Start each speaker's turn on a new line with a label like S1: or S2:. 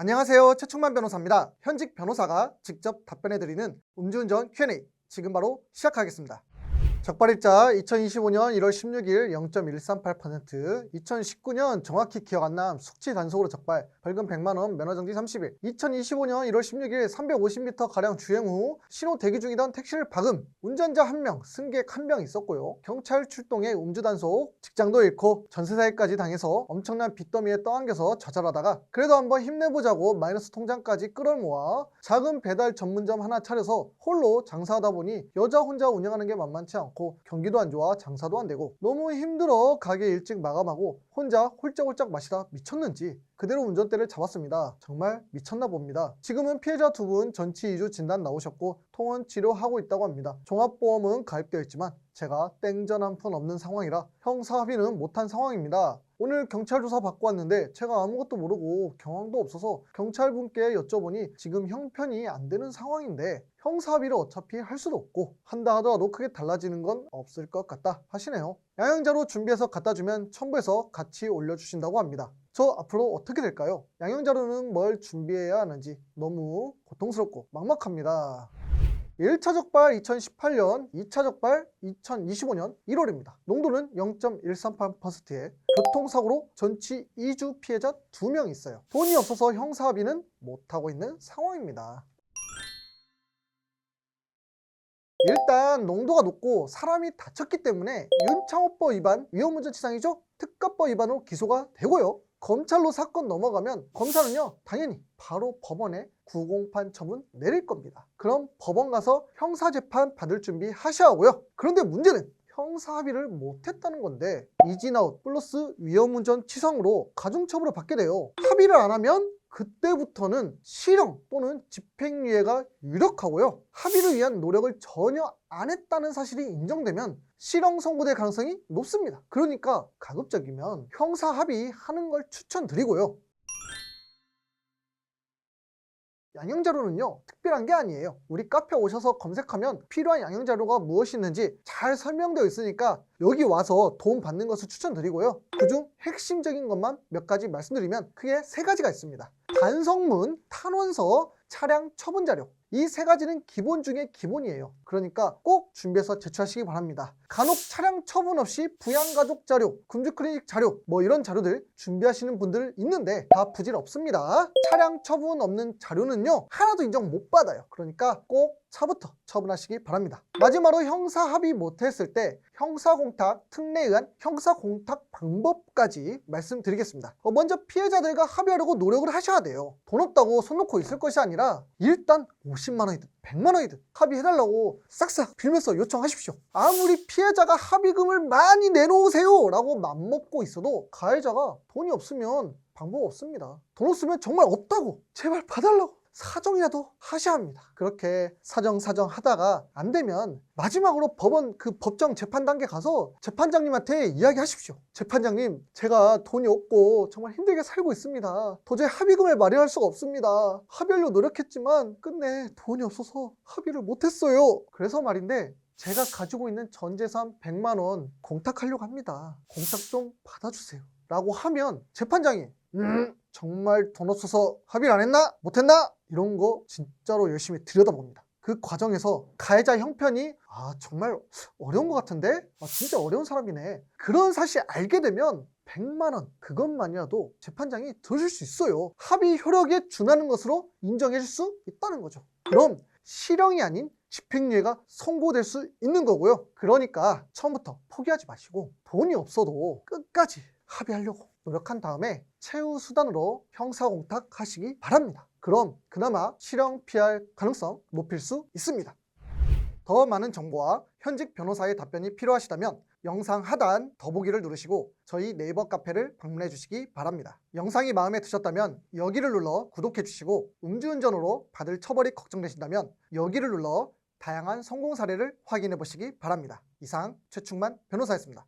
S1: 안녕하세요. 최충만 변호사입니다. 현직 변호사가 직접 답변해드리는 음주운전 Q&A 지금 바로 시작하겠습니다. 적발일자 2025년 1월 16일 0.138%, 2019년 정확히 기억 안 남 숙취 단속으로 적발, 벌금 100만원, 면허정지 30일, 2025년 1월 16일 350m 가량 주행 후 신호 대기 중이던 택시를 박음, 운전자 1명, 승객 1명 있었고요. 경찰 출동에 음주 단속, 직장도 잃고 전세 사기까지 당해서 엄청난 빚더미에 떠안겨서 좌절하다가 그래도 한번 힘내보자고 마이너스 통장까지 끌어모아 작은 배달 전문점 하나 차려서 홀로 장사하다 보니 여자 혼자 운영하는 게 만만치 않고 경기도 안 좋아 장사도 안 되고 너무 힘들어 가게 일찍 마감하고 혼자 홀짝홀짝 마시다 미쳤는지 그대로 운전대를 잡았습니다. 정말 미쳤나 봅니다. 지금은 피해자 두 분 전치 2주 진단 나오셨고 통원 치료하고 있다고 합니다. 종합보험은 가입되어 있지만 제가 땡전 한 푼 없는 상황이라 형사 합의는 못한 상황입니다. 오늘 경찰 조사 받고 왔는데 제가 아무것도 모르고 경황도 없어서 경찰분께 여쭤보니 지금 형편이 안 되는 상황인데 형사 합의를 어차피 할 수도 없고 한다 하더라도 크게 달라지는 건 없을 것 같다 하시네요. 양형자로 준비해서 갖다 주면 첨부해서 같이 올려주신다고 합니다. 저 앞으로 어떻게 될까요? 양형자료는 뭘 준비해야 하는지 너무 고통스럽고 막막합니다. 1차 적발 2018년, 2차 적발 2025년 1월입니다. 농도는 0.138%에 교통사고로 전치 2주 피해자 2명 있어요. 돈이 없어서 형사합의는 못하고 있는 상황입니다. 일단 농도가 높고 사람이 다쳤기 때문에 윤창호법 위반, 위험운전치상이죠? 특가법 위반으로 기소가 되고요. 검찰로 사건 넘어가면 검사는요 당연히 바로 법원에 구공판 처분 내릴 겁니다. 그럼 법원 가서 형사재판 받을 준비 하셔야 하고요. 그런데 문제는 형사 합의를 못했다는 건데 이진아웃 플러스 위험운전 치상으로 가중처벌을 받게 돼요. 합의를 안 하면 그때부터는 실형 또는 집행유예가 유력하고요. 합의를 위한 노력을 전혀 안 했다는 사실이 인정되면 실형 선고될 가능성이 높습니다. 그러니까 가급적이면 형사 합의하는 걸 추천드리고요. 양형자료는요 특별한 게 아니에요 우리 카페 오셔서 검색하면 필요한 양형자료가 무엇이 있는지 잘 설명되어 있으니까 여기 와서 도움 받는 것을 추천드리고요 그중 핵심적인 것만 몇 가지 말씀드리면 크게 세 가지가 있습니다 단성문, 탄원서, 차량 처분 자료. 이 세 가지는 기본 중에 기본이에요. 그러니까 꼭 준비해서 제출하시기 바랍니다. 간혹 차량 처분 없이 부양가족 자료, 금주클리닉 자료 뭐 이런 자료들 준비하시는 분들 있는데 다 부질 없습니다. 차량 처분 없는 자료는요 하나도 인정 못 받아요. 그러니까 꼭 차부터 처분하시기 바랍니다. 마지막으로 형사 합의 못했을 때 형사공탁 특례에 의한 형사공탁 방법까지 말씀드리겠습니다. 어, 먼저 피해자들과 합의하려고 노력을 하셔야 돼요. 돈 없다고 손 놓고 있을 것이 아니라 일단 50만 원이든 100만 원이든 합의해달라고 싹싹 빌면서 요청하십시오. 아무리 피해자가 합의금을 많이 내놓으세요 라고 맘먹고 있어도 가해자가 돈이 없으면 방법 없습니다. 돈 없으면 정말 없다고 제발 봐달라고 사정이라도 하셔야 합니다. 그렇게 사정 사정 하다가 안 되면 마지막으로 법원 그 법정 재판 단계 가서 재판장님한테 이야기하십시오. 재판장님, 제가 돈이 없고 정말 힘들게 살고 있습니다. 도저히 합의금을 마련할 수가 없습니다. 합의하려고 노력했지만 끝내 돈이 없어서 합의를 못했어요. 그래서 말인데 제가 가지고 있는 전 재산 100만 원 공탁하려고 합니다. 공탁 좀 받아주세요. 라고 하면 재판장이 음, 정말 돈 없어서 합의를 안 했나? 못했나? 이런 거 진짜로 열심히 들여다봅니다. 그 과정에서 가해자 형편이 아 정말 어려운 것 같은데? 아 진짜 어려운 사람이네. 그런 사실 알게 되면 100만 원 그것만이라도 재판장이 들어줄 수 있어요. 합의 효력에 준하는 것으로 인정해 줄 수 있다는 거죠. 그럼 실형이 아닌 집행유예가 선고될 수 있는 거고요. 그러니까 처음부터 포기하지 마시고 돈이 없어도 끝까지 합의하려고 노력한 다음에 최후 수단으로 형사공탁 하시기 바랍니다. 그럼 그나마 실형 피할 가능성 높일 수 있습니다. 더 많은 정보와 현직 변호사의 답변이 필요하시다면 영상 하단 더보기를 누르시고 저희 네이버 카페를 방문해 주시기 바랍니다. 영상이 마음에 드셨다면 여기를 눌러 구독해 주시고 음주운전으로 받을 처벌이 걱정되신다면 여기를 눌러 다양한 성공 사례를 확인해 보시기 바랍니다. 이상 최충만 변호사였습니다.